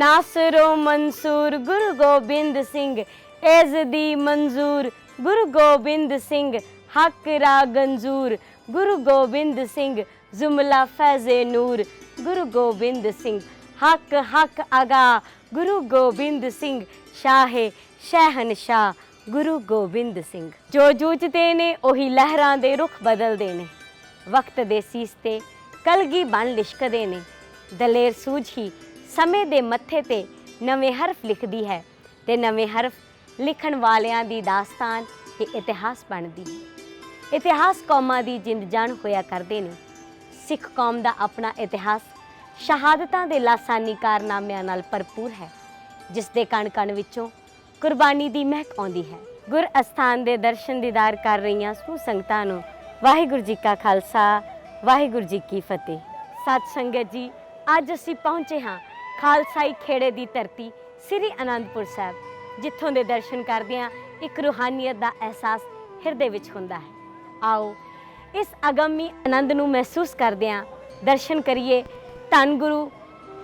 ਨਾਸਰੋ ਮਨਸੂਰ ਗੁਰੂ ਗੋਬਿੰਦ ਸਿੰਘ ਏਜ਼ ਦੀ ਮਨਜ਼ੂਰ ਗੁਰੂ ਗੋਬਿੰਦ ਸਿੰਘ ਹੱਕ ਰਾ ਗੰਜੂਰ ਗੁਰੂ ਗੋਬਿੰਦ ਸਿੰਘ ਜ਼ੁਮਲਾ ਫੈਜ਼ੇ ਨੂਰ ਗੁਰੂ ਗੋਬਿੰਦ ਸਿੰਘ ਹੱਕ ਹੱਕ ਅਗਾ ਗੁਰੂ ਗੋਬਿੰਦ ਸਿੰਘ ਸ਼ਾਹੇ ਸ਼ਹਿਨਸ਼ਾਹ ਗੁਰੂ ਗੋਬਿੰਦ ਸਿੰਘ ਜੋ ਜੂਝਦੇ ਨੇ ਉਹੀ ਲਹਿਰਾਂ ਦੇ ਰੁਖ ਬਦਲਦੇ ਨੇ ਵਕਤ ਦੇ ਸੀਸ ਤੇ ਕਲਗੀ ਬਣ ਲਿਸ਼ਕਦੇ ਨੇ ਦਲੇਰ ਸੂਝ ਹੀ ਸਮੇਂ ਦੇ ਮੱਥੇ ਤੇ ਨਵੇਂ ਹਰਫ ਲਿਖਦੀ ਹੈ ਤੇ ਨਵੇਂ ਹਰਫ ਲਿਖਣ ਵਾਲਿਆਂ ਦੀ ਦਾਸਤਾਨ ਤੇ ਇਤਿਹਾਸ ਬਣਦੀ ਹੈ। ਇਤਿਹਾਸ ਕੌਮਾਂ ਦੀ ਜਿੰਦ ਜਾਨ ਹੋਇਆ ਕਰਦੇ ਨੇ। ਸਿੱਖ ਕੌਮ ਦਾ ਆਪਣਾ ਇਤਿਹਾਸ ਸ਼ਹਾਦਤਾਂ ਦੇ ਲਾਸਾਨੀ ਕਾਰਨਾਮਿਆਂ ਨਾਲ ਭਰਪੂਰ ਹੈ, ਜਿਸ ਦੇ ਕਣ ਕਣ ਵਿੱਚੋਂ ਕੁਰਬਾਨੀ ਦੀ ਮਹਿਕ ਆਉਂਦੀ ਹੈ। ਗੁਰ ਅਸਥਾਨ ਦੇ ਦਰਸ਼ਨ ਦੀਦਾਰ ਕਰ ਰਹੀਆਂ ਸਮੂਹ ਸੰਗਤਾਂ ਨੂੰ ਵਾਹਿਗੁਰੂ ਜੀ ਕਾ ਖਾਲਸਾ, ਵਾਹਿਗੁਰੂ ਜੀ ਕੀ ਫਤਿਹ। ਸਤ ਸੰਗਤ ਜੀ, ਅੱਜ ਅਸੀਂ ਪਹੁੰਚੇ ਹਾਂ ਖਾਲਸਾਈ ਖੇੜੇ ਦੀ ਧਰਤੀ, ਸ੍ਰੀ ਅਨੰਦਪੁਰ ਸਾਹਿਬ, ਜਿੱਥੋਂ ਦੇ ਦਰਸ਼ਨ ਕਰਦਿਆਂ ਇੱਕ ਰੂਹਾਨੀਅਤ ਦਾ ਅਹਿਸਾਸ ਹਿਰਦੇ ਵਿੱਚ ਹੁੰਦਾ ਹੈ। ਆਓ, ਇਸ ਅਗੰਮੀ ਆਨੰਦ ਨੂੰ ਮਹਿਸੂਸ ਕਰਦਿਆਂ ਦਰਸ਼ਨ ਕਰੀਏ ਧੰਨ ਗੁਰੂ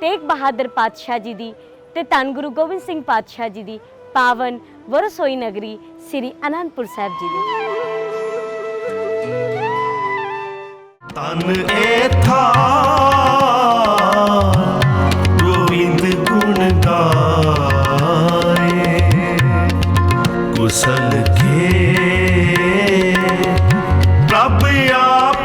ਤੇਗ ਬਹਾਦਰ ਪਾਤਸ਼ਾਹ ਜੀ ਦੀ ਤੇ ਧੰਨ ਗੁਰੂ ਗੋਬਿੰਦ ਸਿੰਘ ਪਾਤਸ਼ਾਹ ਜੀ ਦੀ ਪਾਵਨ ਵਰਸੋਈ ਨਗਰੀ ਸ੍ਰੀ ਅਨੰਦਪੁਰ ਸਾਹਿਬ ਜੀ ਦੀ। ਤਨ ਏਥਾ ਗੋਵਿੰਦ ਕੁਸਲ ਕੇ। ਪ੍ਰਭ ਆਪ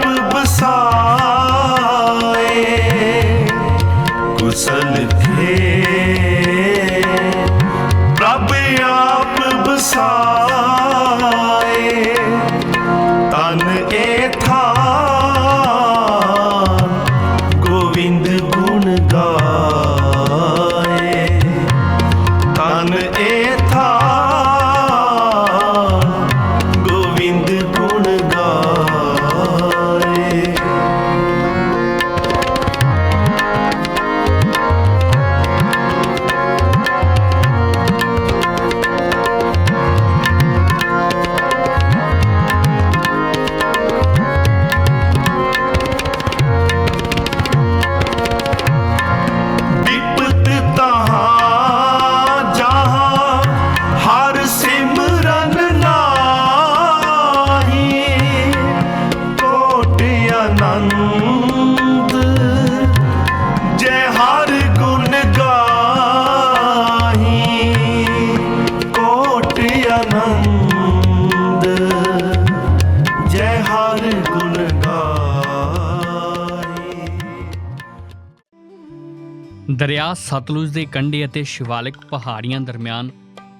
ਦਰਿਆ ਸਤਲੁਜ ਦੇ ਕੰਢੇ ਅਤੇ ਸ਼ਿਵਾਲਿਕ ਪਹਾੜੀਆਂ ਦਰਮਿਆਨ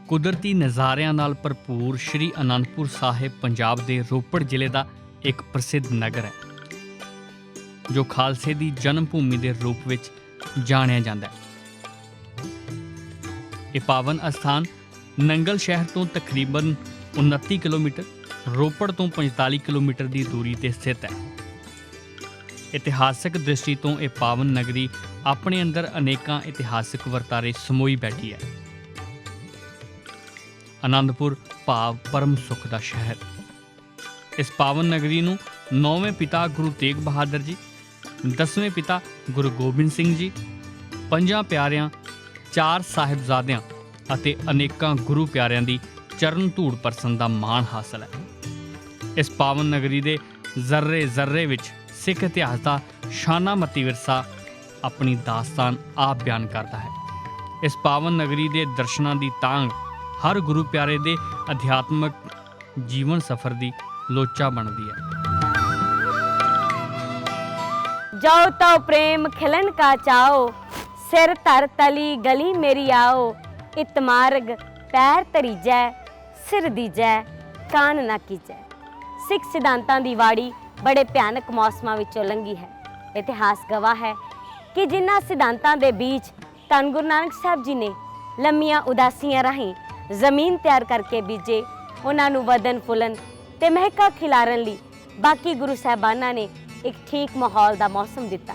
ਕੁਦਰਤੀ ਨਜ਼ਾਰਿਆਂ ਨਾਲ ਭਰਪੂਰ ਸ਼੍ਰੀ ਅਨੰਦਪੁਰ ਸਾਹਿਬ ਪੰਜਾਬ ਦੇ ਰੋਪੜ ਜ਼ਿਲ੍ਹੇ ਦਾ ਇੱਕ ਪ੍ਰਸਿੱਧ ਨਗਰ ਹੈ, ਜੋ ਖਾਲਸੇ ਦੀ ਜਨਮ ਭੂਮੀ ਦੇ ਰੂਪ ਵਿੱਚ ਜਾਣਿਆ ਜਾਂਦਾ ਹੈ। ਇਹ ਪਾਵਨ ਅਸਥਾਨ ਨੰਗਲ ਸ਼ਹਿਰ ਤੋਂ ਤਕਰੀਬਨ 29 ਕਿਲੋਮੀਟਰ, ਰੋਪੜ ਤੋਂ 45 ਕਿਲੋਮੀਟਰ ਦੀ ਦੂਰੀ ਤੇ ਸਥਿਤ ਹੈ। ਇਤਿਹਾਸਕ ਦ੍ਰਿਸ਼ਟੀ ਤੋਂ ਇਹ ਪਾਵਨ ਨਗਰੀ ਆਪਣੇ ਅੰਦਰ ਅਨੇਕਾਂ ਇਤਿਹਾਸਕ ਵਰਤਾਰੇ ਸਮੋਈ ਬੈਠੀ ਹੈ। ਆਨੰਦਪੁਰ ਭਾਵ ਪਰਮ ਸੁਖ ਦਾ ਸ਼ਹਿਰ। ਇਸ ਪਾਵਨ ਨਗਰੀ ਨੂੰ ਨੌਵੇਂ ਪਿਤਾ ਗੁਰੂ ਤੇਗ ਬਹਾਦਰ ਜੀ, ਦਸਵੇਂ ਪਿਤਾ ਗੁਰੂ ਗੋਬਿੰਦ ਸਿੰਘ ਜੀ, ਪੰਜਾਂ ਪਿਆਰਿਆਂ, ਚਾਰ ਸਾਹਿਬਜ਼ਾਦਿਆਂ ਅਤੇ ਅਨੇਕਾਂ ਗੁਰੂ ਪਿਆਰਿਆਂ ਦੀ ਚਰਨ ਧੂੜ ਪਰਸਨ ਦਾ ਮਾਣ ਹਾਸਲ ਹੈ। ਇਸ ਪਾਵਨ ਨਗਰੀ ਦੇ ਜ਼ਰਰੇ ਜ਼ਰਰੇ ਵਿੱਚ ਸਿੱਖ ਇਤਿਹਾਸ ਦਾ ਸ਼ਾਨਾਮਤੀ ਵਿਰਸਾ ਆਪਣੀ ਦਾਸਤਾਨ ਆਪ ਬਿਆਨ ਕਰਦਾ ਹੈ। ਇਸ ਪਾਵਨ ਨਗਰੀ ਦੇ ਦਰਸ਼ਨਾਂ ਦੀ ਤਾਂਗ ਹਰ ਗੁਰੂ ਪਿਆਰੇ ਦੇ ਅਧਿਆਤਮਕ ਜੀਵਨ ਸਫਰ ਦੀ ਲੋਚਾ ਬਣਦੀ ਹੈ। ਜਾਓ ਤਉ ਪ੍ਰੇਮ ਖਿਲਨ ਕਾ ਚਾਓ, ਸਿਰ ਧਰ ਤਲੀ ਗਲੀ ਮੇਰੀ ਆਓ ਇਤਮਾਰਗ ਪੈਰ ਧਰੀਜੈ ਸਿਰ ਦੀਜੈ ਕਾਨ ਨਾ ਕੀਜੈ। ਸਿੱਖ ਸਿਧਾਂਤਾਂ ਦੀ ਵਾੜੀ ਬੜੇ ਭਿਆਨਕ ਮੌਸਮਾਂ ਵਿੱਚੋਂ ਲੰਘੀ ਹੈ। ਇਤਿਹਾਸ ਗਵਾਹ ਹੈ ਕਿ ਜਿਨ੍ਹਾਂ ਸਿਧਾਂਤਾਂ ਦੇ ਬੀਜ ਧੰਨ ਗੁਰੂ ਨਾਨਕ ਸਾਹਿਬ ਜੀ ਨੇ ਲੰਮੀਆਂ ਉਦਾਸੀਆਂ ਰਾਹੀਂ ਜ਼ਮੀਨ ਤਿਆਰ ਕਰਕੇ ਬੀਜੇ, ਉਹਨਾਂ ਨੂੰ ਵਧਨ ਫੁੱਲਣ ਤੇ ਮਹਿਕਾ ਖਿਲਾਰਨ ਲਈ ਬਾਕੀ ਗੁਰੂ ਸਾਹਿਬਾਨਾਂ ਨੇ ਇੱਕ ਠੀਕ ਮਾਹੌਲ ਦਾ ਮੌਸਮ ਦਿੱਤਾ।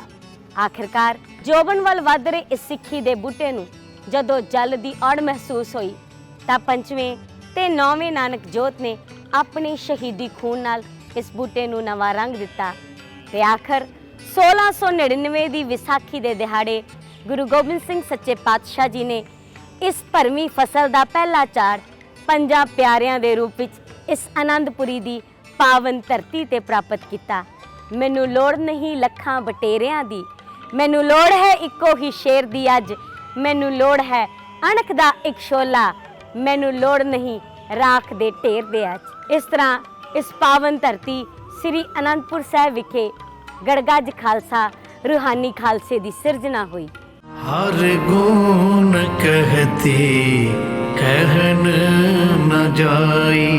ਆਖਿਰਕਾਰ ਜੋਬਨ ਵੱਲ ਵੱਧ ਰਹੇ ਇਸ ਸਿੱਖੀ ਦੇ ਬੂਟੇ ਨੂੰ ਜਦੋਂ ਜਲ ਦੀ ਔੜ ਮਹਿਸੂਸ ਹੋਈ, ਤਾਂ ਪੰਜਵੇਂ ਤੇ ਨੌਵੇਂ ਨਾਨਕ ਜੋਤ ਨੇ ਆਪਣੀ ਸ਼ਹੀਦੀ ਖੂਨ ਨਾਲ ਇਸ ਬੂਟੇ ਨੂੰ ਨਵਾਂ ਰੰਗ ਦਿੱਤਾ ਤੇ ਆਖਰ 1699 ਦੀ ਵਿਸਾਖੀ ਦੇ ਦਿਹਾੜੇ ਗੁਰੂ ਗੋਬਿੰਦ ਸਿੰਘ ਸੱਚੇ ਪਾਤਸ਼ਾਹ ਜੀ ਨੇ ਇਸ ਭਰਵੀਂ ਫਸਲ ਦਾ ਪਹਿਲਾ ਚਾਰ ਪੰਜਾਂ ਪਿਆਰਿਆਂ ਦੇ ਰੂਪ ਵਿੱਚ ਇਸ ਆਨੰਦਪੁਰੀ ਦੀ ਪਾਵਨ ਧਰਤੀ ਤੇ ਪ੍ਰਾਪਤ ਕੀਤਾ। ਮੈਨੂੰ ਲੋੜ ਨਹੀਂ ਲੱਖਾਂ ਬਟੇਰਿਆਂ ਦੀ, ਮੈਨੂੰ ਲੋੜ ਹੈ ਇੱਕੋ ਹੀ ਸ਼ੇਰ ਦੀ ਅੱਜ, ਮੈਨੂੰ ਲੋੜ ਹੈ ਅਣਖ ਦਾ ਇੱਕ ਸ਼ੋਲਾ ਮੈਨੂੰ ਲੋੜ ਨਹੀਂ ਰਾਖ ਦੇ ਢੇਰ ਦੇ ਅੱਜ। ਇਸ ਤਰ੍ਹਾਂ ਇਸ ਪਾਵਨ ਧਰਤੀ ਸ੍ਰੀ ਅਨੰਦਪੁਰ ਸਾਹਿਬ ਵਿਖੇ ਗੜਗੱਜ ਖਾਲਸਾ, ਰੂਹਾਨੀ ਖਾਲਸੇ ਦੀ ਸਿਰਜਣਾ ਹੋਈ। ਹਰ ਗੁਣ ਕਹਤੀ, ਕਹਿਣ ਨ ਜਾਈ।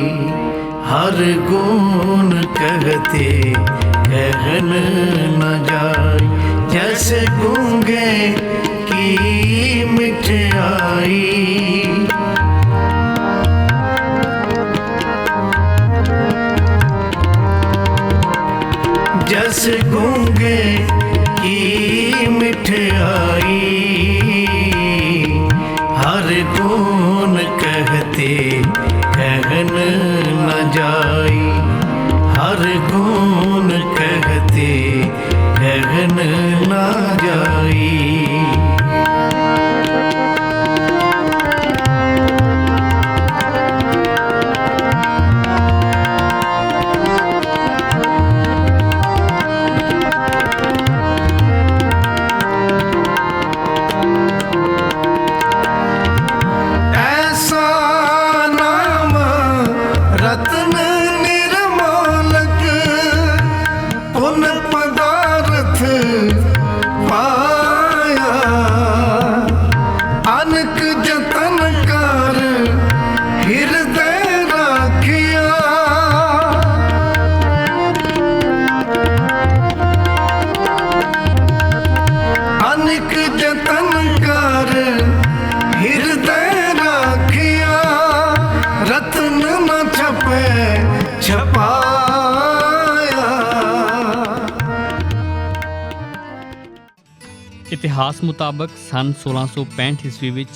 ਹਰ ਗੁਣ ਕਹਤੇ, ਕਹਿਣ ਨ ਜਾਈ। ਜਸ ਗੁੰਗੇ ਕੀ ਮਿਠਾਈ ਰਸ ਗੂੰਗੇ ਕੀ ਮਿਠਾਈ ਹਰ ਕੋਨ ਕਹਤੇ ਕਹਿਨ ਨ ਜਾਈ। ਹਰ ਕੋਨ ਕਹਤੇ ਕਹਿਨ ਨ ਜਾਈ। ਇਤਿਹਾਸ ਮੁਤਾਬਕ ਸਨ 1665 ਈਸਵੀ ਵਿੱਚ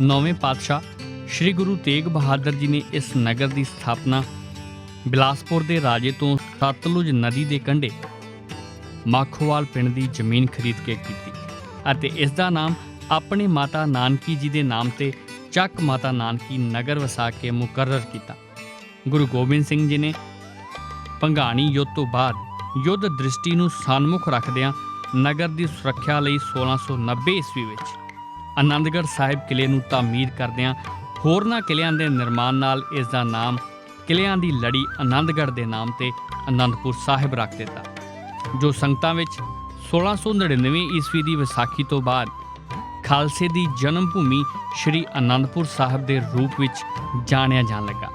ਨੌਵੇਂ ਪਾਤਸ਼ਾਹ ਸ੍ਰੀ ਗੁਰੂ ਤੇਗ ਬਹਾਦਰ ਜੀ ਨੇ ਇਸ ਨਗਰ ਦੀ ਸਥਾਪਨਾ ਬਿਲਾਸਪੁਰ ਦੇ ਰਾਜੇ ਤੋਂ ਸਤਲੁਜ ਨਦੀ ਦੇ ਕੰਢੇ ਮਾਖੋਵਾਲ ਪਿੰਡ ਦੀ ਜ਼ਮੀਨ ਖਰੀਦ ਕੇ ਕੀਤੀ ਅਤੇ ਇਸ ਦਾ ਨਾਮ ਆਪਣੇ ਮਾਤਾ ਨਾਨਕੀ ਜੀ ਦੇ ਨਾਮ ਤੇ ਚੱਕ ਮਾਤਾ ਨਾਨਕੀ ਨਗਰ ਵਸਾ ਕੇ ਮੁਕਰਰ ਕੀਤਾ। ਗੁਰੂ ਗੋਬਿੰਦ ਸਿੰਘ ਜੀ ਨੇ ਭੰਗਾਣੀ ਯੁੱਧ ਤੋਂ ਬਾਅਦ ਯੁੱਧ ਦ੍ਰਿਸ਼ਟੀ ਨੂੰ ਸਨਮੁਖ ਰੱਖਦਿਆਂ ਨਗਰ ਦੀ ਸੁਰੱਖਿਆ ਲਈ 1690 ਈਸਵੀ ਵਿੱਚ ਆਨੰਦਗੜ੍ਹ ਸਾਹਿਬ ਕਿਲੇ ਨੂੰ ਤਾਮੀਰ ਕਰਦਿਆਂ ਹੋਰਨਾਂ ਕਿਲਿਆਂ ਦੇ ਨਿਰਮਾਣ ਨਾਲ ਇਸ ਦਾ ਨਾਮ ਕਿਲਿਆਂ ਦੀ ਲੜੀ ਆਨੰਦਗੜ੍ਹ ਦੇ ਨਾਮ ਤੇ ਆਨੰਦਪੁਰ ਸਾਹਿਬ ਰੱਖ ਦਿੱਤਾ, ਜੋ ਸੰਗਤਾਂ ਵਿੱਚ 1699 ਈਸਵੀ ਦੀ ਵਿਸਾਖੀ ਤੋਂ ਬਾਅਦ ਖਾਲਸੇ ਦੀ ਜਨਮ ਭੂਮੀ ਸ੍ਰੀ ਆਨੰਦਪੁਰ ਸਾਹਿਬ ਦੇ ਰੂਪ ਵਿੱਚ ਜਾਣਿਆ ਜਾਣ ਲੱਗਾ।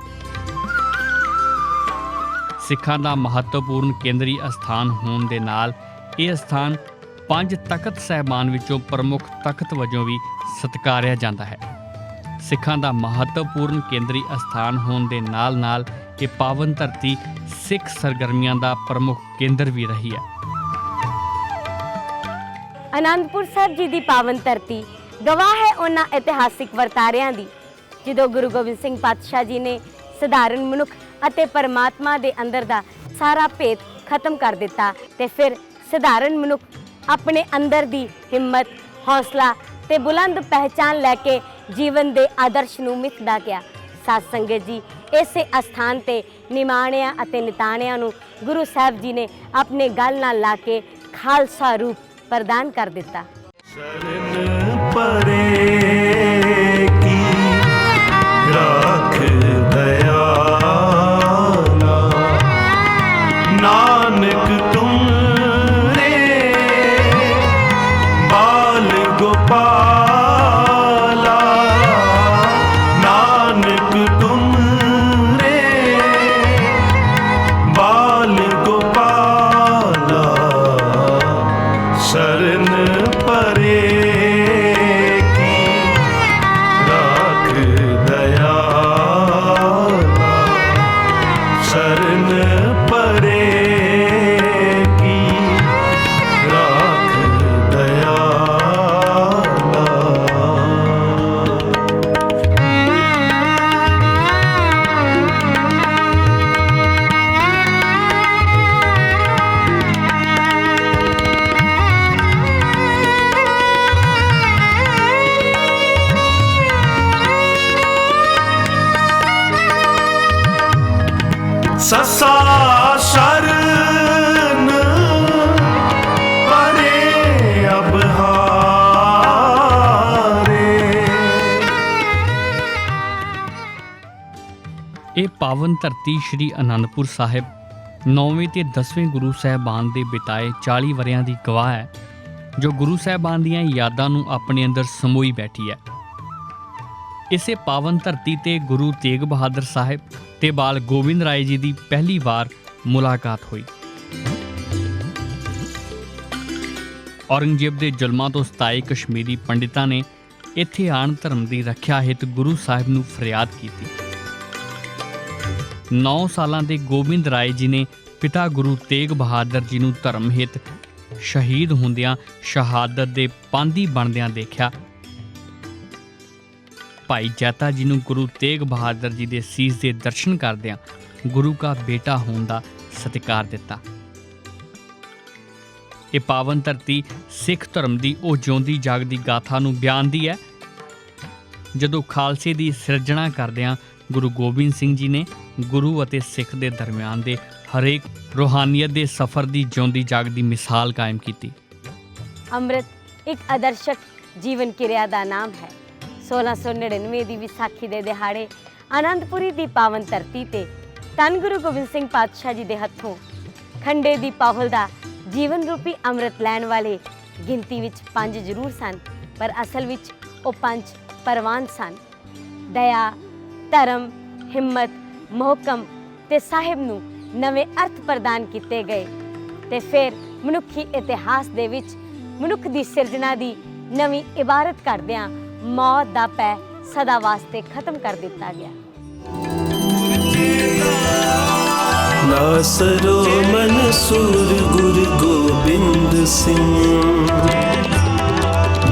ਸਿੱਖਾਂ ਦਾ ਮਹੱਤਵਪੂਰਨ ਕੇਂਦਰੀ ਅਸਥਾਨ ਹੋਣ ਦੇ ਨਾਲ ਇਹ ਅਸਥਾਨ ਪੰਜ ਤਖਤ ਸਹਿਬਾਨ ਵਿੱਚੋਂ ਪ੍ਰਮੁੱਖ ਤਖਤ ਵਜੋਂ ਵੀ ਸਤਿਕਾਰਿਆ ਜਾਂਦਾ ਹੈ। ਸਿੱਖਾਂ ਦਾ ਮਹੱਤਵਪੂਰਨ ਕੇਂਦਰੀ ਅਸਥਾਨ ਹੋਣ ਦੇ ਨਾਲ-ਨਾਲ ਇਹ ਪਾਵਨ ਧਰਤੀ ਸਿੱਖ ਸਰਗਰਮੀਆਂ ਦਾ ਪ੍ਰਮੁੱਖ ਕੇਂਦਰ ਵੀ ਰਹੀ ਹੈ। ਅਨੰਦਪੁਰ ਸਾਹਿਬ ਜੀ ਦੀ ਪਾਵਨ ਧਰਤੀ ਗਵਾਹ ਹੈ ਉਹਨਾਂ ਇਤਿਹਾਸਿਕ ਵਰਤਾਰਿਆਂ ਦੀ, ਜਦੋਂ ਗੁਰੂ ਗੋਬਿੰਦ ਸਿੰਘ ਪਾਤਸ਼ਾਹ ਜੀ ਨੇ ਸਧਾਰਨ ਮਨੁੱਖ ਅਤੇ ਪਰਮਾਤਮਾ ਦੇ ਅੰਦਰ ਦਾ ਸਾਰਾ ਭੇਦ ਖਤਮ ਕਰ ਦਿੱਤਾ ਤੇ ਫਿਰ ਸਧਾਰਨ ਮਨੁੱਖ ਆਪਣੇ ਅੰਦਰ ਦੀ ਹਿੰਮਤ, ਹੌਸਲਾ ਤੇ ਬੁਲੰਦ ਪਹਿਚਾਨ ਲੈ ਕੇ ਜੀਵਨ ਦੇ ਆਦਰਸ਼ ਨੂੰ ਮਿਥਦਾ ਗਿਆ। ਸਾਧ ਸੰਗਤ ਜੀ, ਇਸੇ ਅਸਥਾਨ ਤੇ ਨਿਮਾਣਿਆਂ ਅਤੇ ਨਿਤਾਣਿਆਂ ਨੂੰ ਗੁਰੂ ਸਾਹਿਬ ਜੀ ਨੇ ਆਪਣੇ ਗਲ ਨਾਲ ਲਾ ਕੇ ਖਾਲਸਾ ਰੂਪ ਪ੍ਰਦਾਨ ਕਰ ਦਿੱਤਾ। ਸ਼ਰਨ ਪਰੇ ਇਹ ਪਾਵਨ ਧਰਤੀ ਸ੍ਰੀ ਅਨੰਦਪੁਰ ਸਾਹਿਬ 9ਵੇਂ ਤੇ 10ਵੇਂ ਗੁਰੂ ਸਾਹਿਬਾਨ ਦੇ ਬਿਤਾਏ 40 ਵਰਿਆਂ ਦੀ ਗਵਾਹ ਹੈ, ਜੋ ਗੁਰੂ ਸਾਹਿਬਾਨ ਦੀਆਂ ਯਾਦਾਂ ਨੂੰ ਆਪਣੇ ਅੰਦਰ ਸਮੋਈ ਬੈਠੀ ਹੈ। ਇਸੇ ਪਾਵਨ ਧਰਤੀ ਤੇ ਗੁਰੂ ਤੇਗ ਬਹਾਦਰ ਸਾਹਿਬ ਤੇ ਬਾਲ ਗੋਬਿੰਦ ਰਾਏ ਜੀ ਦੀ ਪਹਿਲੀ ਵਾਰ ਮੁਲਾਕਾਤ ਹੋਈ। ਔਰੰਗਜ਼ੇਬ ਦੇ ਜ਼ੁਲਮਾਂ ਤੋਂ ਸਤਾਏ ਕਸ਼ਮੀਰੀ ਪੰਡਿਤਾਂ ਨੇ ਇੱਥੇ ਆਣ ਧਰਮ ਦੀ ਰੱਖਿਆ ਹਿਤ ਗੁਰੂ ਸਾਹਿਬ ਨੂੰ ਫਰਿਆਦ ਕੀਤੀ। 9 ਸਾਲਾਂ ਦੇ ਗੋਬਿੰਦ ਰਾਏ ਜੀ ਨੇ ਪਿਤਾ ਗੁਰੂ ਤੇਗ ਬਹਾਦਰ ਜੀ ਨੂੰ ਧਰਮ ਹਿਤ, ਸ਼ਹੀਦ ਹੁੰਦਿਆਂ ਸ਼ਹਾਦਤ ਦੇ ਪਾਂਦੀ ਬਣਦਿਆਂ ਦੇਖਿਆ। ਭਾਈ ਜੈਤਾ ਜੀ ਨੂੰ ਗੁਰੂ ਤੇਗ ਬਹਾਦਰ ਜੀ ਦੇ ਸੀਸ ਦੇ ਦਰਸ਼ਨ ਕਰਦਿਆਂ ਗੁਰੂ ਕਾ ਬੇਟਾ ਹੋਣ ਦਾ ਸਤਿਕਾਰ ਦਿੱਤਾ। ਇਹ ਪਾਵਨ ਧਰਤੀ ਸਿੱਖ ਧਰਮ ਦੀ ਉਹ ਜਿਉਂਦੀ ਜਾਗਦੀ ਗਾਥਾ ਨੂੰ ਬਿਆਨਦੀ ਹੈ। ਜਦੋਂ ਖਾਲਸੇ ਦੀ ਸਿਰਜਣਾ ਕਰਦਿਆਂ ਗੁਰੂ ਗੋਬਿੰਦ ਸਿੰਘ ਜੀ ਨੇ ਗੁਰੂ ਅਤੇ ਸਿੱਖ ਦੇ ਦਰਮਿਆਨ ਦੇ ਹਰੇਕ ਰੂਹਾਨੀਅਤ ਦੇ ਸਫ਼ਰ ਦੀ ਜਿਉਂਦੀ ਜਾਗਦੀ ਮਿਸਾਲ ਕਾਇਮ ਕੀਤੀ। ਅੰਮ੍ਰਿਤ ਇੱਕ ਆਦਰਸ਼ਕ ਜੀਵਨ ਕਿਰਿਆ ਦਾ ਨਾਮ ਹੈ। 1699 ਦੀ ਵਿਸਾਖੀ ਦੇ ਦਿਹਾੜੇ ਆਨੰਦਪੁਰੀ ਦੀ ਪਾਵਨ ਧਰਤੀ ਤੇ ਧੰਨ ਗੁਰੂ ਗੋਬਿੰਦ ਸਿੰਘ ਪਾਤਸ਼ਾਹ ਜੀ ਦੇ ਹੱਥੋਂ ਖੰਡੇ ਦੀ ਪਾਹੁਲ ਦਾ ਜੀਵਨ ਰੂਪੀ ਅੰਮ੍ਰਿਤ ਲੈਣ ਵਾਲੇ ਗਿਣਤੀ ਵਿੱਚ ਪੰਜ ਜ਼ਰੂਰ ਸਨ, ਪਰ ਅਸਲ ਵਿੱਚ ਉਹ ਪੰਜ ਪਰਵਾਨ ਸਨ। ਦਇਆ, ਧਰਮ, ਹਿੰਮਤ ਮੋਹਕਮ ਤੇ ਸਾਹਿਬ ਨੂੰ ਨਵੇਂ ਅਰਥ ਪ੍ਰਦਾਨ ਕੀਤੇ ਗਏ ਤੇ ਫਿਰ ਮਨੁੱਖੀ ਇਤਿਹਾਸ ਦੇ ਵਿੱਚ ਮਨੁੱਖ ਦੀ ਸਿਰਜਣਾ ਦੀ ਨਵੀਂ ਇਬਾਰਤ ਕਰਦਿਆਂ ਮੌਤ ਦਾ ਪੈ ਸਦਾ ਵਾਸਤੇ ਖਤਮ ਕਰ ਦਿੱਤਾ ਗਿਆ। ਨਾਸਰੋ ਮਨਸੂਰ ਗੁਰ ਗੋਬਿੰਦ ਸਿੰਘ।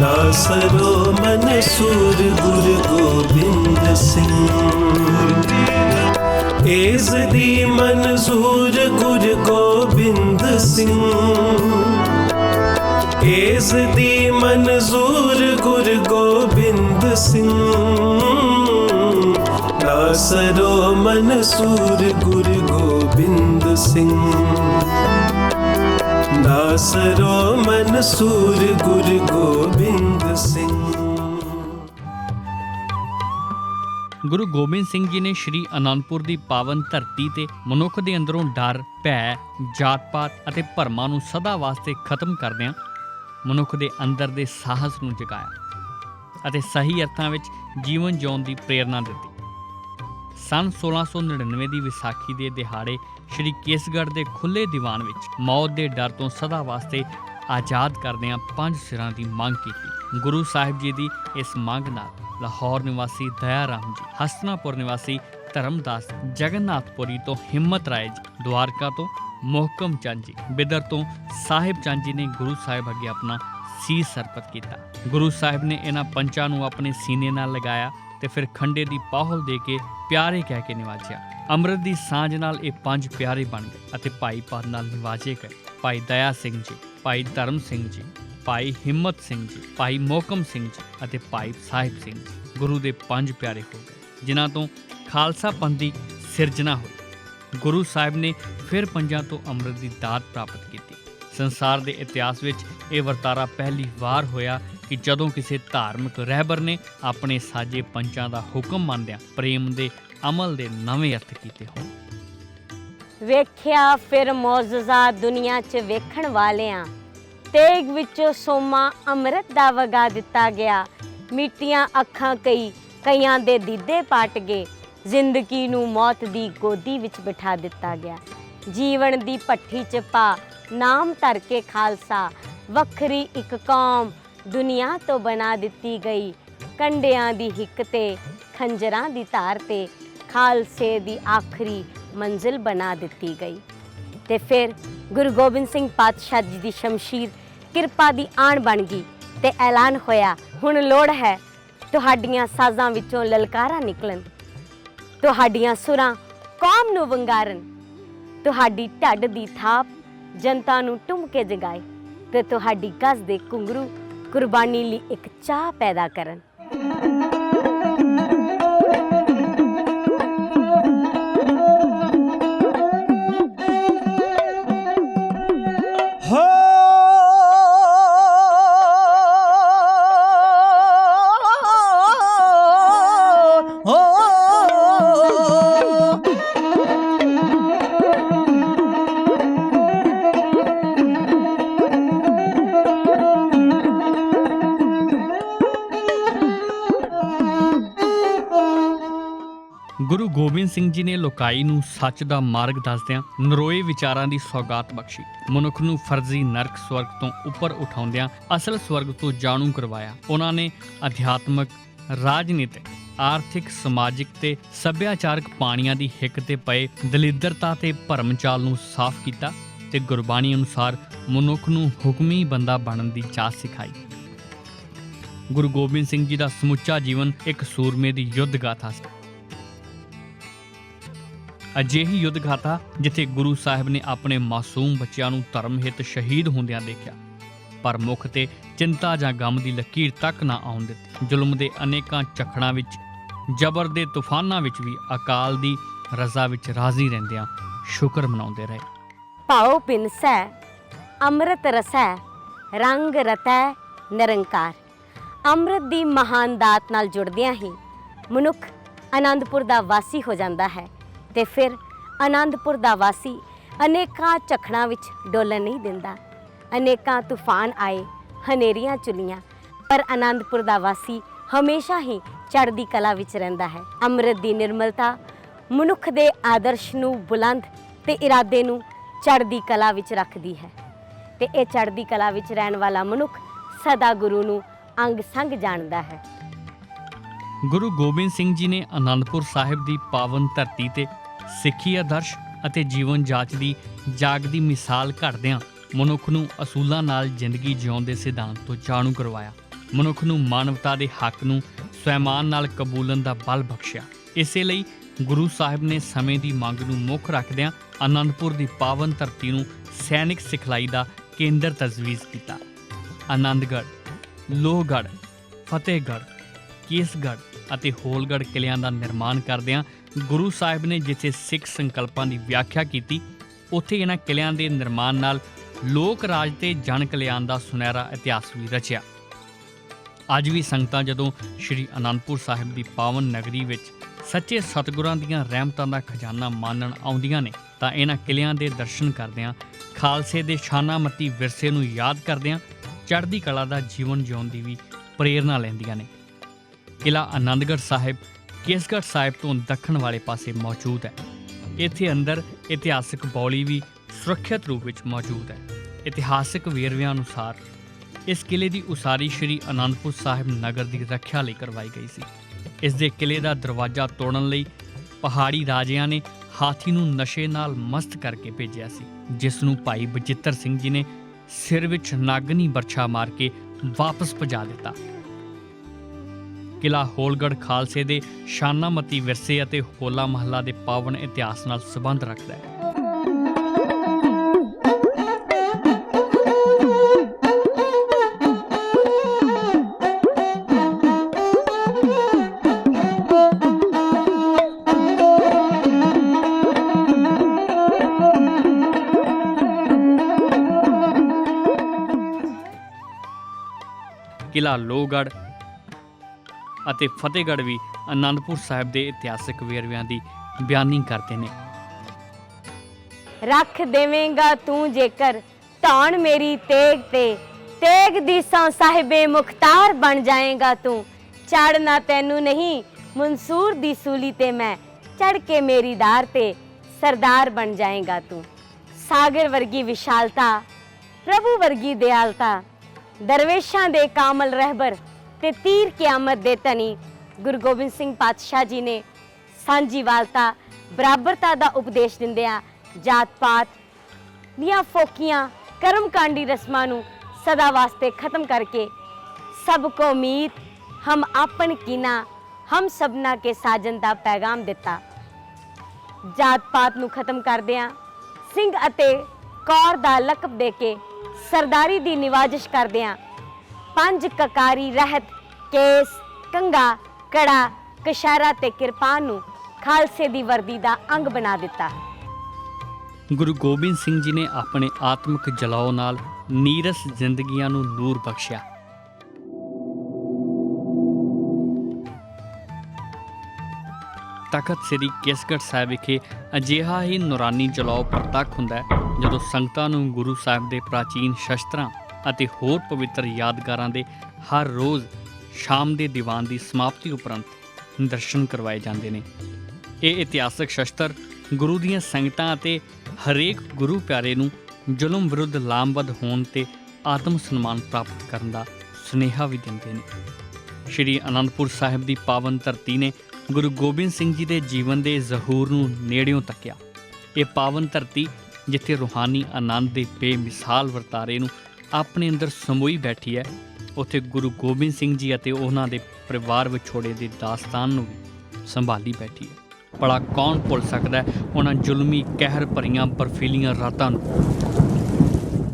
ਨਾਸਰੋ ਮਨਸੂਰ ਗੁਰ ਗੋਬਿੰਦ ਸਿੰਘ। ਇਸ ਦੀ ਮਨਸੂਰ ਗੁਰ ਗੋਬਿੰਦ ਸਿੰਘ। ਏਸ ਦੀ ਮਨਜ਼ੂਰ ਗੁਰ ਗੋਬਿੰਦ ਸਿੰਘ। ਨਾਸਰੋ ਮਨਸੂਰ ਗੁਰ ਗੋਬਿੰਦ ਸਿੰਘ। ਨਾਸਰੋ ਮਨਸੂਰ ਗੁਰ ਗੋਬਿੰਦ ਗੁਰੂ ਗੋਬਿੰਦ ਸਿੰਘ ਜੀ ਨੇ ਸ਼੍ਰੀ ਅਨੰਦਪੁਰ ਦੀ ਪਾਵਨ ਧਰਤੀ ਤੇ ਮਨੁੱਖ ਦੇ ਅੰਦਰੋਂ ਡਰ, ਭੈ, ਜਾਤ-ਪਾਤ ਅਤੇ ਭਰਮਾਂ ਨੂੰ ਸਦਾ ਵਾਸਤੇ ਖਤਮ ਕਰਦਿਆਂ ਮਨੁੱਖ ਦੇ ਅੰਦਰ ਦੇ ਸਾਹਸ ਨੂੰ ਜਗਾਇਆ ਅਤੇ ਸਹੀ ਅਰਥਾਂ ਵਿੱਚ ਜੀਵਨ ਜਿਉਣ ਦੀ ਪ੍ਰੇਰਣਾ ਦਿੱਤੀ। ਸਨ 1699 ਦੀ ਵਿਸਾਖੀ ਦੇ ਦਿਹਾੜੇ ਸ਼੍ਰੀ ਕੇਸਗੜ੍ਹ ਦੇ ਖੁੱਲੇ ਦੀਵਾਨ ਵਿੱਚ ਮੌਤ ਦੇ ਡਰ ਤੋਂ ਸਦਾ ਵਾਸਤੇ ਆਜ਼ਾਦ ਕਰਦਿਆਂ ਪੰਜ ਸਿਰਾਂ ਦੀ ਮੰਗ ਕੀਤੀ। ਗੁਰੂ ਸਾਹਿਬ ਜੀ ਦੀ ਇਸ ਮੰਗ ਨਾਲ ਲਾਹੌਰ ਨਿਵਾਸੀ ਦਇਆ ਰਾਮ ਜੀ, ਹਸਤਨਾਪੁਰ ਨਿਵਾਸੀ ਧਰਮਦਾਸ ਜਗਨਨਾਥਪੁਰੀ ਤੋਂ ਹਿੰਮਤ ਰਾਏ ਜੀ ਦੁਆਰਕਾ ਤੋਂ ਮੋਹਕਮ ਚੰਦ ਜੀ, ਬਿਦਰ ਤੋਂ ਸਾਹਿਬ ਚੰਦ ਜੀ ਨੇ ਗੁਰੂ ਸਾਹਿਬ ਅੱਗੇ ਆਪਣਾ ਸੀਸ ਸਰਪਤ ਕੀਤਾ। ਗੁਰੂ ਸਾਹਿਬ ਨੇ ਇਹਨਾਂ ਪੰਚਾਂ ਨੂੰ ਆਪਣੇ ਸੀਨੇ ਨਾਲ ਲਗਾਇਆ ਤੇ ਫਿਰ ਖੰਡੇ ਦੀ ਪਾਹਲ ਦੇ ਕੇ ਪਿਆਰੇ ਕਹਿ ਕੇ ਨਿਵਾਜਿਆ। ਅੰਮ੍ਰਿਤ ਦੀ ਸਾਂਝ ਨਾਲ ਇਹ ਪੰਜ ਪਿਆਰੇ ਬਣ ਗਏ ਅਤੇ ਭਾਈ ਪਦ ਨਾਲ ਨਿਵਾਜੇ ਗਏ। ਭਾਈ ਦਇਆ ਸਿੰਘ ਜੀ, ਭਾਈ ਧਰਮ ਸਿੰਘ ਜੀ ਭਾਈ ਹਿੰਮਤ ਸਿੰਘ ਜੀ, ਭਾਈ ਮੋਹਕਮ ਸਿੰਘ ਜੀ ਅਤੇ ਭਾਈ ਸਾਹਿਬ ਸਿੰਘ ਜੀ, ਗੁਰੂ ਦੇ ਪੰਜ ਪਿਆਰੇ ਹੋ ਗਏ, ਜਿਨ੍ਹਾਂ ਤੋਂ ਖਾਲਸਾ ਪੰਥ ਦੀ ਸਿਰਜਣਾ ਹੋਈ। ਗੁਰੂ ਸਾਹਿਬ ਨੇ ਫਿਰ ਪੰਜਾਂ ਤੋਂ ਅੰਮ੍ਰਿਤ ਦੀ ਦਾਤ ਪ੍ਰਾਪਤ ਕੀਤੀ। ਸੰਸਾਰ ਦੇ ਇਤਿਹਾਸ ਵਿੱਚ ਇਹ ਵਰਤਾਰਾ ਪਹਿਲੀ ਵਾਰ ਹੋਇਆ ਕਿ ਜਦੋਂ ਕਿਸੇ ਧਾਰਮਿਕ ਰਹਿਬਰ ਨੇ ਆਪਣੇ ਸਾਜੇ ਪੰਚਾਂ ਦਾ ਹੁਕਮ ਮੰਨਦਿਆਂ ਪ੍ਰੇਮ ਦੇ ਅਮਲ ਦੇ ਨਵੇਂ ਅਰਥ ਕੀਤੇ ਹੋਣ। ਵੇਖਿਆ ਫਿਰ ਮੌਜਜ਼ਾ ਦੁਨੀਆ 'ਚ ਵੇਖਣ ਵਾਲਿਆਂ ਤੇਗ ਵਿੱਚੋਂ ਸੋਮਾ ਅੰਮ੍ਰਿਤ ਦਾ ਵਗਾ ਦਿੱਤਾ ਗਿਆ। ਮਿੱਟੀਆਂ ਅੱਖਾਂ ਕਈ, ਕਈਆਂ ਦੇ ਦੀਦੇ ਪਾਟ ਗਏ। ਜ਼ਿੰਦਗੀ ਨੂੰ ਮੌਤ ਦੀ ਗੋਦੀ ਵਿੱਚ ਬਿਠਾ ਦਿੱਤਾ ਗਿਆ। ਜੀਵਨ ਦੀ ਭੱਠੀ 'ਚ ਪਾ, ਨਾਮ ਧਰ ਕੇ ਖਾਲਸਾ। ਵੱਖਰੀ ਇੱਕ ਕੌਮ ਦੁਨੀਆ ਤੋਂ ਬਣਾ ਦਿੱਤੀ ਗਈ। ਕੰਡਿਆਂ ਦੀ ਹਿੱਕ ਤੇ, ਖੰਜਰਾਂ ਦੀ ਧਾਰ ਤੇ, ਖਾਲਸੇ ਦੀ ਆਖਰੀ ਮੰਜ਼ਿਲ ਬਣਾ ਦਿੱਤੀ ਗਈ। ਤੇ ਫਿਰ ਗੁਰੂ ਗੋਬਿੰਦ ਸਿੰਘ ਪਾਤਸ਼ਾਹ ਜੀ ਦੀ ਸ਼ਮਸ਼ੀਰ ਕਿਰਪਾ ਦੀ ਆਣ ਬਣ ਗਈ ਤੇ ਐਲਾਨ ਹੋਇਆ, ਹੁਣ ਲੋੜ ਹੈ ਤੁਹਾਡੀਆਂ ਸਾਜ਼ਾਂ ਵਿੱਚੋਂ ਲਲਕਾਰਾਂ ਨਿਕਲਣ। ਤੁਹਾਡੀਆਂ ਸੁਰਾਂ ਕੌਮ ਨੂੰ ਵੰਗਾਰਨ। ਤੁਹਾਡੀ ਢੱਡ ਦੀ ਥਾਪ ਜਨਤਾ ਨੂੰ ਟੁੰਮ ਕੇ ਜਗਾਏ ਤੇ ਤੁਹਾਡੀ ਗੱਜ ਦੇ ਕੁੰਗਰੂ ਕੁਰਬਾਨੀ ਲਈ ਇੱਕ ਚਾਹ ਪੈਦਾ ਕਰਨ। ਸਿੰਘ ਜੀ ਨੇ ਲੋਕਾਈ ਨੂੰ ਸੱਚ ਦਾ ਮਾਰਗ ਦੱਸਦਿਆਂ ਨਰੋਏ ਵਿਚਾਰਾਂ ਦੀ ਸੌਗਾਤ ਬਖਸ਼ੀ। ਮਨੁੱਖ ਨੂੰ ਫਰਜ਼ੀ ਨਰਕ ਸਵਰਗ ਤੋਂ ਉੱਪਰ ਉਠਾਉਂਦਿਆਂ ਅਸਲ ਸਵਰਗ ਤੋਂ ਜਾਣੂ ਕਰਵਾਇਆ। ਉਹਨਾਂ ਨੇ ਅਧਿਆਤਮਕ, ਰਾਜਨੀਤਿਕ, ਆਰਥਿਕ, ਸਮਾਜਿਕ ਤੇ ਸੱਭਿਆਚਾਰਕ ਪਾਣੀਆਂ ਦੀ ਹਿੱਕ ਤੇ ਪਏ ਦਲਿੱਦਰਤਾ ਤੇ ਭਰਮਚਾਲ ਨੂੰ ਸਾਫ਼ ਕੀਤਾ ਤੇ ਗੁਰਬਾਣੀ ਅਨੁਸਾਰ ਮਨੁੱਖ ਨੂੰ ਹੁਕਮੀ ਬੰਦਾ ਬਣਨ ਦੀ ਚਾਹ ਸਿਖਾਈ। ਗੁਰੂ ਗੋਬਿੰਦ ਸਿੰਘ ਜੀ ਦਾ ਸਮੁੱਚਾ ਜੀਵਨ ਇੱਕ ਸੂਰਮੇ ਦੀ ਯੁੱਧ ਗਾਥਾ ਸੀ। ਅਜਿਹੀ ਯੁੱਧ ਗਾਥਾ ਜਿੱਥੇ ਗੁਰੂ ਸਾਹਿਬ ਨੇ ਆਪਣੇ ਮਾਸੂਮ ਬੱਚਿਆਂ ਨੂੰ ਧਰਮ ਹਿੱਤ ਸ਼ਹੀਦ ਹੁੰਦਿਆਂ ਦੇਖਿਆ, ਪਰ ਮੁਖ ਤੇ ਚਿੰਤਾ ਜਾਂ ਗਮ ਦੀ ਲਕੀਰ ਤੱਕ ਨਾ ਆਉਣ ਦਿੱਤੀ। ਜ਼ੁਲਮ ਦੇ ਅਨੇਕਾਂ ਝਖੜਾਂ ਵਿੱਚ, ਜ਼ਬਰ ਦੇ ਤੂਫਾਨਾਂ ਵਿੱਚ ਵੀ ਅਕਾਲ ਦੀ ਰਜ਼ਾ ਵਿੱਚ ਰਾਜ਼ੀ ਰਹਿੰਦਿਆਂ ਸ਼ੁਕਰ ਮਨਾਉਂਦੇ ਰਹੇ। ਭਾਉ ਪਿਨਸੈ ਅੰਮ੍ਰਿਤ ਰਸੈ ਰੰਗ ਰਤੈ ਨਿਰੰਕਾਰ। ਅੰਮ੍ਰਿਤ ਦੀ ਮਹਾਨ ਦਾਤ ਨਾਲ ਜੁੜਦਿਆਂ ਹੀ ਮਨੁੱਖ ਆਨੰਦਪੁਰ ਦਾ ਵਾਸੀ ਹੋ ਜਾਂਦਾ ਹੈ। ਤੇ ਫਿਰ ਆਨੰਦਪੁਰ ਦਾ ਵਾਸੀ ਅਨੇਕਾਂ ਝਖੜਾਂ ਵਿੱਚ ਡੋਲਣ ਨਹੀਂ ਦਿੰਦਾ। ਅਨੇਕਾਂ ਤੂਫਾਨ ਆਏ, ਹਨੇਰੀਆਂ ਚੁਲੀਆਂ, ਪਰ ਆਨੰਦਪੁਰ ਦਾ ਵਾਸੀ ਹਮੇਸ਼ਾ ਹੀ ਚੜ੍ਹਦੀ ਕਲਾ ਵਿੱਚ ਰਹਿੰਦਾ ਹੈ। ਅੰਮ੍ਰਿਤ ਦੀ ਨਿਰਮਲਤਾ, ਮਨੁੱਖ ਦੇ ਆਦਰਸ਼ ਨੂੰ ਬੁਲੰਦ ਤੇ ਇਰਾਦੇ ਨੂੰ ਚੜ੍ਹਦੀ ਕਲਾ ਵਿੱਚ ਰੱਖਦੀ ਹੈ। ਤੇ ਇਹ ਚੜ੍ਹਦੀ ਕਲਾ ਵਿੱਚ ਰਹਿਣ ਵਾਲਾ ਮਨੁੱਖ ਸਦਾ ਗੁਰੂ ਨੂੰ ਅੰਗ ਸੰਗ ਜਾਣਦਾ ਹੈ। ਗੁਰੂ ਗੋਬਿੰਦ ਸਿੰਘ ਜੀ ਨੇ ਆਨੰਦਪੁਰ ਸਾਹਿਬ ਦੀ ਪਾਵਨ ਧਰਤੀ ਤੇ ਸਿੱਖੀ ਆਦਰਸ਼ ਅਤੇ ਜੀਵਨ ਜਾਚ ਦੀ ਜਾਗਦੀ ਮਿਸਾਲ ਘੜਦਿਆਂ ਮਨੁੱਖ ਨੂੰ ਅਸੂਲਾਂ ਨਾਲ ਜ਼ਿੰਦਗੀ ਜਿਉਣ ਦੇ ਸਿਧਾਂਤ ਤੋਂ ਜਾਣੂ ਕਰਵਾਇਆ। ਮਨੁੱਖ ਨੂੰ ਮਾਨਵਤਾ ਦੇ ਹੱਕ ਨੂੰ ਸਵੈਮਾਨ ਨਾਲ ਕਬੂਲਣ ਦਾ ਬਲ ਬਖਸ਼ਿਆ। ਇਸੇ ਲਈ ਗੁਰੂ ਸਾਹਿਬ ਨੇ ਸਮੇਂ ਦੀ ਮੰਗ ਨੂੰ ਮੁੱਖ ਰੱਖਦਿਆਂ ਆਨੰਦਪੁਰ ਦੀ ਪਾਵਨ ਧਰਤੀ ਨੂੰ ਸੈਨਿਕ ਸਿਖਲਾਈ ਦਾ ਕੇਂਦਰ ਤਜਵੀਜ਼ ਕੀਤਾ। ਆਨੰਦਗੜ੍ਹ ਲੋਹਗੜ੍ਹ, ਫਤਿਹਗੜ੍ਹ, ਕੇਸਗੜ੍ਹ ਅਤੇ ਹੋਲਗੜ੍ਹ ਕਿਲਿਆਂ ਦਾ ਨਿਰਮਾਣ ਕਰਦਿਆਂ ਗੁਰੂ ਸਾਹਿਬ ਨੇ ਜਿੱਥੇ ਸਿੱਖ ਸੰਕਲਪਾਂ ਦੀ ਵਿਆਖਿਆ ਕੀਤੀ, ਉੱਥੇ ਇਹਨਾਂ ਕਿਲਿਆਂ ਦੇ ਨਿਰਮਾਣ ਨਾਲ ਲੋਕ ਰਾਜ ਤੇ ਜਨ ਕਲਿਆਣ ਦਾ ਸੁਨਹਿਰਾ ਇਤਿਹਾਸ ਵੀ ਰਚਿਆ। ਅੱਜ ਵੀ ਸੰਗਤਾਂ ਜਦੋਂ ਸ੍ਰੀ ਅਨੰਦਪੁਰ ਸਾਹਿਬ ਦੀ ਪਾਵਨ ਨਗਰੀ ਵਿੱਚ ਸੱਚੇ ਸਤਿਗੁਰਾਂ ਦੀਆਂ ਰਹਿਮਤਾਂ ਦਾ ਖਜ਼ਾਨਾ ਮਾਨਣ ਆਉਂਦੀਆਂ ਨੇ, ਤਾਂ ਇਹਨਾਂ ਕਿਲਿਆਂ ਦੇ ਦਰਸ਼ਨ ਕਰਦਿਆਂ, ਖਾਲਸੇ ਦੇ ਸ਼ਾਨਾਮਤੀ ਵਿਰਸੇ ਨੂੰ ਯਾਦ ਕਰਦਿਆਂ, ਚੜ੍ਹਦੀ ਕਲਾ ਦਾ ਜੀਵਨ ਜਿਉਣ ਦੀ ਵੀ ਪ੍ਰੇਰਣਾ ਲੈਂਦੀਆਂ ਨੇ। ਕਿਲਾ ਆਨੰਦਗੜ੍ਹ ਸਾਹਿਬ ਕੇਸਗੜ੍ਹ ਸਾਹਿਬ ਤੋਂ ਦੱਖਣ ਵਾਲੇ ਪਾਸੇ ਮੌਜੂਦ ਹੈ। ਇੱਥੇ ਅੰਦਰ ਇਤਿਹਾਸਕ ਬੌਲੀ ਵੀ ਸੁਰੱਖਿਅਤ ਰੂਪ ਵਿੱਚ ਮੌਜੂਦ ਹੈ। ਇਤਿਹਾਸਕ ਵੇਰਵਿਆਂ ਅਨੁਸਾਰ ਇਸ ਕਿਲੇ ਦੀ ਉਸਾਰੀ ਸ਼੍ਰੀ ਅਨੰਦਪੁਰ ਸਾਹਿਬ ਨਗਰ ਦੀ ਰੱਖਿਆ ਲਈ ਕਰਵਾਈ ਗਈ ਸੀ। ਇਸ ਦੇ ਕਿਲੇ ਦਾ ਦਰਵਾਜ਼ਾ ਤੋੜਨ ਲਈ ਪਹਾੜੀ ਰਾਜਿਆਂ ਨੇ ਹਾਥੀ ਨੂੰ ਨਸ਼ੇ ਨਾਲ ਮਸਤ ਕਰਕੇ ਭੇਜਿਆ ਸੀ, ਜਿਸ ਨੂੰ ਭਾਈ ਬਜਿੱਤਰ ਸਿੰਘ ਜੀ ਨੇ ਸਿਰ ਵਿੱਚ ਨਾਗਨੀ ਬਰਛਾ ਮਾਰ ਕੇ ਵਾਪਸ ਭਜਾ ਦਿੱਤਾ। ਕਿਲਾ ਹੋਲਗੜ੍ਹ ਖਾਲਸੇ ਦੇ ਸ਼ਾਨਾਮਤੀ ਵਿਰਸੇ ਅਤੇ ਹੋਲਾ ਮਹੱਲਾ ਦੇ ਪਾਵਨ ਇਤਿਹਾਸ ਨਾਲ ਸੰਬੰਧ ਰੱਖਦਾ ਹੈ। ਕਿਲਾ ਲੋਹਗੜ੍ਹ ਅਤੇ ਫਤਿਹਗੜ੍ਹ ਵੀ ਆਨੰਦਪੁਰ ਸਾਹਿਬ ਦੇ ਇਤਿਹਾਸਕ ਵੇਰਵਿਆਂ ਦੀ ਬਿਆਨੀ ਕਰਦੇ ਨੇ। ਰੱਖ ਦੇਵੇਂਗਾ ਤੂੰ ਜੇਕਰ ਧੌਣ ਮੇਰੀ ਤੇਗ ਤੇ। ਤੇਗ ਦੀ ਸੌ ਸਾਹਿਬੇ ਮੁਖਤਾਰ ਬਣ ਜਾਏਗਾ ਤੂੰ। ਚੜਨਾ ਤੈਨੂੰ ਨਹੀਂ, ਮਨਸੂਰ ਦੀ ਸੂਲੀ ਤੇ ਮੈਂ ਚੜ ਕੇ ਮੇਰੀ ਦਾਰ ਤੇ ਸਰਦਾਰ ਬਣ ਜਾਏਗਾ ਤੂੰ। ਸਾਗਰ ਵਰਗੀ ਵਿਸ਼ਾਲਤਾ, ਪ੍ਰਭੂ ਵਰਗੀ ਦਿਆਲਤਾ, ਦਰਵੇਸ਼ਾਂ ਦੇ ਕਾਮਲ ਰਹਿਬਰ ਤੇ ਤੀਰ ਕਿਆਮਤ ਦੇ ਧਨੀ ਗੁਰੂ ਗੋਬਿੰਦ ਸਿੰਘ ਪਾਤਸ਼ਾਹ ਜੀ ਨੇ ਸਾਂਝੀਵਾਲਤਾ ਬਰਾਬਰਤਾ ਦਾ ਉਪਦੇਸ਼ ਦਿੰਦਿਆਂ ਜਾਤ ਪਾਤ ਦੀਆਂ ਫੋਕੀਆਂ, ਕਰਮਕਾਂਡੀ ਰਸਮਾਂ ਨੂੰ ਸਦਾ ਵਾਸਤੇ ਖਤਮ ਕਰਕੇ ਸਭ ਕੋ ਮੀਤ ਹਮ ਆਪਨ ਕੀਨਾ, ਹਮ ਸਭਨਾ ਕੇ ਸਾਜਨ ਦਾ ਪੈਗਾਮ ਦਿੱਤਾ। ਜਾਤ ਪਾਤ ਨੂੰ ਖਤਮ ਕਰਦਿਆਂ ਸਿੰਘ ਅਤੇ ਕੌਰ ਦਾ ਲਕਬ ਦੇ ਕੇ ਸਰਦਾਰੀ ਦੀ ਨਿਵਾਜਿਸ਼ ਕਰਦਿਆਂ ਪੰਜ ਕਕਾਰੀ ਰਹਿਤ, ਕੇਸ ਕੰਗਾ ਕੜਾ ਕਸ਼ਾਰਾ ਤੇ ਕਿਰਪਾਨ ਨੂੰ ਖਾਲਸੇ ਦੀ ਵਰਦੀ ਦਾ ਅੰਗ ਬਣਾ ਦਿੱਤਾ। ਗੁਰੂ ਗੋਬਿੰਦ ਸਿੰਘ ਜੀ ਨੇ ਆਪਣੇ ਆਤਮਿਕ ਜਲਾਓ ਨਾਲ ਨੀਰਸ ਜ਼ਿੰਦਗੀਆਂ ਨੂੰ ਨੂਰ ਬਖਸ਼ਿਆ। ਤਖਤ ਸ੍ਰੀ ਕੇਸਗੜ੍ਹ ਸਾਹਿਬ ਵਿਖੇ ਅਜਿਹਾ ਹੀ ਨੂਰਾਨੀ ਜਲਾਓ ਪ੍ਰਤੱਖ ਹੁੰਦਾ ਹੈ ਜਦੋਂ ਸੰਗਤਾਂ ਨੂੰ ਗੁਰੂ ਸਾਹਿਬ ਦੇ ਪ੍ਰਾਚੀਨ ਸ਼ਸਤਰਾਂ ਅਤੇ ਹੋਰ ਪਵਿੱਤਰ ਯਾਦਗਾਰਾਂ ਦੇ ਹਰ ਰੋਜ਼ ਸ਼ਾਮ ਦੇ ਦੀਵਾਨ ਦੀ ਸਮਾਪਤੀ ਉਪਰੰਤ ਦਰਸ਼ਨ ਕਰਵਾਏ ਜਾਂਦੇ ਨੇ। ਇਹ ਇਤਿਹਾਸਕ ਸ਼ਸਤਰ ਗੁਰੂ ਦੀਆਂ ਸੰਗਤਾਂ ਅਤੇ ਹਰੇਕ ਗੁਰੂ ਪਿਆਰੇ ਨੂੰ ਜ਼ੁਲਮ ਵਿਰੁੱਧ ਲਾਮਬੱਧ ਹੋਣ ਤੇ ਆਤਮ ਸਨਮਾਨ ਪ੍ਰਾਪਤ ਕਰਨ ਦਾ ਸੁਨੇਹਾ ਵੀ ਦਿੰਦੇ ਨੇ। ਸ਼੍ਰੀ ਅਨੰਦਪੁਰ ਸਾਹਿਬ ਦੀ ਪਾਵਨ ਧਰਤੀ ਨੇ ਗੁਰੂ ਗੋਬਿੰਦ ਸਿੰਘ ਜੀ ਦੇ ਜੀਵਨ ਦੇ ਜ਼ਹੂਰ ਨੂੰ ਨੇੜਿਓਂ ਤੱਕਿਆ। ਇਹ ਪਾਵਨ ਧਰਤੀ ਜਿੱਥੇ ਰੂਹਾਨੀ ਆਨੰਦ ਦੇ ਬੇਮਿਸਾਲ ਵਰਤਾਰੇ ਨੂੰ ਆਪਣੇ ਅੰਦਰ ਸਮੋਈ ਬੈਠੀ ਹੈ। ਉੱਥੇ ਗੁਰੂ ਗੋਬਿੰਦ ਸਿੰਘ ਜੀ ਅਤੇ ਉਹਨਾਂ ਦੇ ਪਰਿਵਾਰ ਵਿਛੋੜੇ ਦੀ ਦਾਸਤਾਨ ਨੂੰ ਵੀ ਸੰਭਾਲੀ ਬੈਠੀ ਹੈ। ਭਲਾ ਕੌਣ ਭੁੱਲ ਸਕਦਾ ਹੈ? ਉਹਨਾਂ ਜ਼ੁਲਮੀ ਕਹਿਰ ਭਰੀਆਂ ਬਰਫੀਲੀਆਂ ਰਾਤਾਂ ਨੂੰ।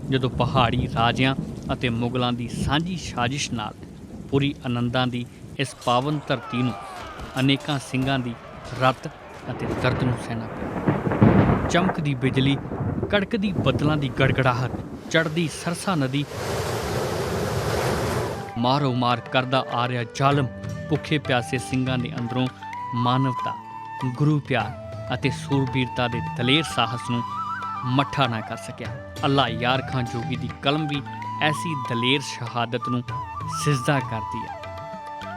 ਜਦੋਂ ਪਹਾੜੀ ਰਾਜਿਆਂ ਅਤੇ ਮੁਗਲਾਂ ਦੀ ਸਾਂਝੀ ਸਾਜ਼ਿਸ਼ ਨਾਲ ਪੂਰੀ ਆਨੰਦਾਂ ਦੀ ਇਸ ਪਾਵਨ ਧਰਤੀ ਨੂੰ ਅਨੇਕਾਂ ਸਿੰਘਾਂ ਦੀ ਰਤ ਅਤੇ ਦਰਦ ਨੂੰ ਸਹਿਣਾ ਪਿਆ। ਚਮਕਦੀ ਬਿਜਲੀ ਕੜਕਦੀ ਬੱਦਲਾਂ ਦੀ ਗੜਗੜਾਹਟ ਚੜ੍ਹਦੀ ਸਰਸਾ ਨਦੀ ਮਾਰੋ ਮਾਰ ਕਰਦਾ ਆ ਰਿਹਾ ਜ਼ਾਲਮ ਭੁੱਖੇ ਪਿਆਸੇ ਸਿੰਘਾਂ ਦੇ ਅੰਦਰੋਂ ਮਾਨਵਤਾ ਗੁਰੂ ਪਿਆਰ ਅਤੇ ਸੂਰਬੀਰਤਾ ਦੇ ਦਲੇਰ ਸਾਹਸ ਨੂੰ ਮੱਠਾ ਨਾ ਕਰ ਸਕਿਆ ਅੱਲਾ ਯਾਰ ਖਾਂ ਜੋਗੀ ਦੀ ਕਲਮ ਵੀ ਐਸੀ ਦਲੇਰ ਸ਼ਹਾਦਤ ਨੂੰ ਸਿਜਦਾ ਕਰਦੀ ਹੈ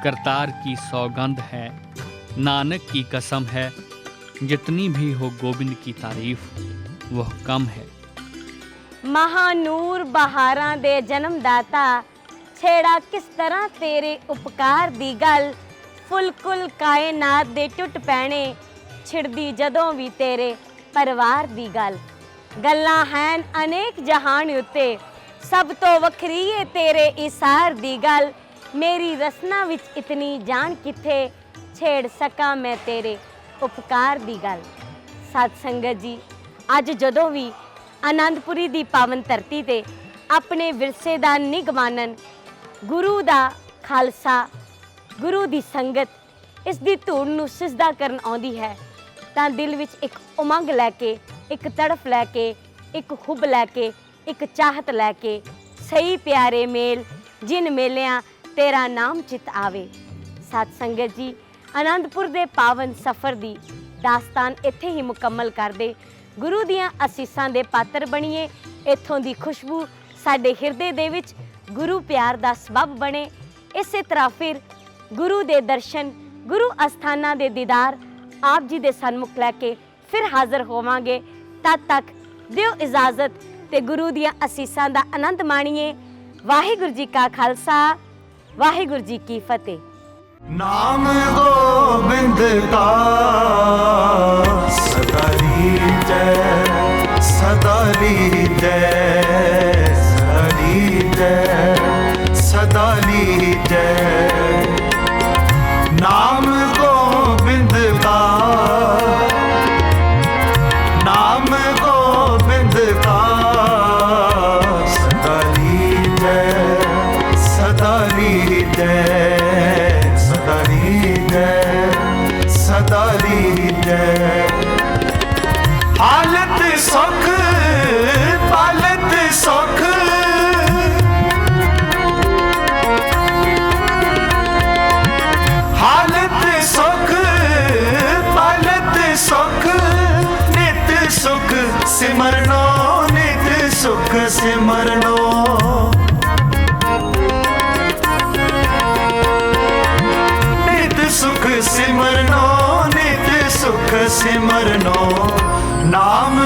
करतार की सौगंध है नानक की कसम है जितनी भी हो गोविंद की तारीफ वह कम है ਮਹਾਨੂਰ ਬਹਾਰਾਂ ਦੇ ਜਨਮਦਾਤਾ, ਛੇੜਾ ਕਿਸ ਤਰ੍ਹਾਂ ਤੇਰੇ ਉਪਕਾਰ ਦੀ ਗੱਲ? ਫੁਲਕੁਲ ਕਾਇਨਾਤ ਦੇ ਟੁੱਟ ਪੈਣੇ, ਛਿੜਦੀ ਜਦੋਂ ਵੀ ਤੇਰੇ ਪਰਿਵਾਰ ਦੀ ਗੱਲ। ਗੱਲਾਂ ਹਨ ਅਨੇਕ ਜਹਾਨ ਉੱਤੇ, ਸਭ ਤੋਂ ਵੱਖਰੀ ਏ ਤੇਰੇ ਇਸਾਰ ਦੀ ਗੱਲ। ਮੇਰੀ ਰਸਨਾ ਵਿੱਚ ਇਤਨੀ ਜਾਨ ਕਿੱਥੇ, ਛੇੜ ਸਕਾਂ ਮੈਂ ਤੇਰੇ ਉਪਕਾਰ ਦੀ ਗੱਲ। ਸਤ ਸੰਗਤ ਜੀ, ਅੱਜ ਜਦੋਂ ਵੀ ਆਨੰਦਪੁਰੀ ਦੀ ਪਾਵਨ ਧਰਤੀ ਤੇ ਆਪਣੇ ਵਿਰਸੇ ਦਾ ਨਿਗਮਾਨਨ ਗੁਰੂ ਦਾ ਖਾਲਸਾ, ਗੁਰੂ ਦੀ ਸੰਗਤ ਇਸ ਦੀ ਧੂੜ ਨੂੰ ਸਿਜਦਾ ਕਰਨ ਆਉਂਦੀ ਹੈ। ਤਾਂ ਦਿਲ ਵਿੱਚ ਇੱਕ ਉਮੰਗ ਲੈ ਕੇ, ਇੱਕ ਤੜਫ ਲੈ ਕੇ, ਇੱਕ ਹੁਬ ਲੈ ਕੇ, ਇੱਕ ਚਾਹਤ ਲੈ ਕੇ, ਸਹੀ ਪਿਆਰੇ ਮੇਲ, ਜਿਨ ਮੇਲਿਆਂ ਤੇਰਾ ਨਾਮ ਚਿਤ ਆਵੇ। ਸਤ ਸੰਗਤ ਜੀ ਆਨੰਦਪੁਰ ਦੇ ਪਾਵਨ ਸਫ਼ਰ ਦੀ ਦਾਸਤਾਨ ਇੱਥੇ ਹੀ ਮੁਕੰਮਲ ਕਰਦੇ ਗੁਰੂ ਦੀਆਂ ਅਸੀਸਾਂ ਦੇ ਪਾਤਰ ਬਣੀਏ। ਇੱਥੋਂ ਦੀ ਖੁਸ਼ਬੂ ਸਾਡੇ ਹਿਰਦੇ ਦੇ ਵਿੱਚ ਗੁਰੂ ਪਿਆਰ ਦਾ ਸਬਬ ਬਣੇ। ਇਸੇ ਤਰ੍ਹਾਂ ਫਿਰ ਗੁਰੂ ਦੇ ਦਰਸ਼ਨ, ਗੁਰੂ ਅਸਥਾਨਾਂ ਦੇ ਦੀਦਾਰ ਆਪ ਜੀ ਦੇ ਸਨਮੁਖ ਲੈ ਕੇ ਫਿਰ ਹਾਜ਼ਰ ਹੋਵਾਂਗੇ। ਤਦ ਤੱਕ ਦਿਓ ਇਜਾਜ਼ਤ ਤੇ ਗੁਰੂ ਦੀਆਂ ਅਸੀਸਾਂ ਦਾ ਆਨੰਦ ਮਾਣੀਏ। ਵਾਹਿਗੁਰੂ ਜੀ ਕਾ ਖਾਲਸਾ, ਵਾਹਿਗੁਰੂ ਜੀ ਕੀ ਫਤਿਹ। ਨਾਮ ਗੋਬਿੰਦ ਦਾ ਸਦਾ ਲੀਜੈ ਸਦਾ ਲੀਜੈ ਸਦਾ ਲੀਜੈ ਸਦਾ ਲੀਜੈ ਸਿਮਰਨੋ ਨਾਮ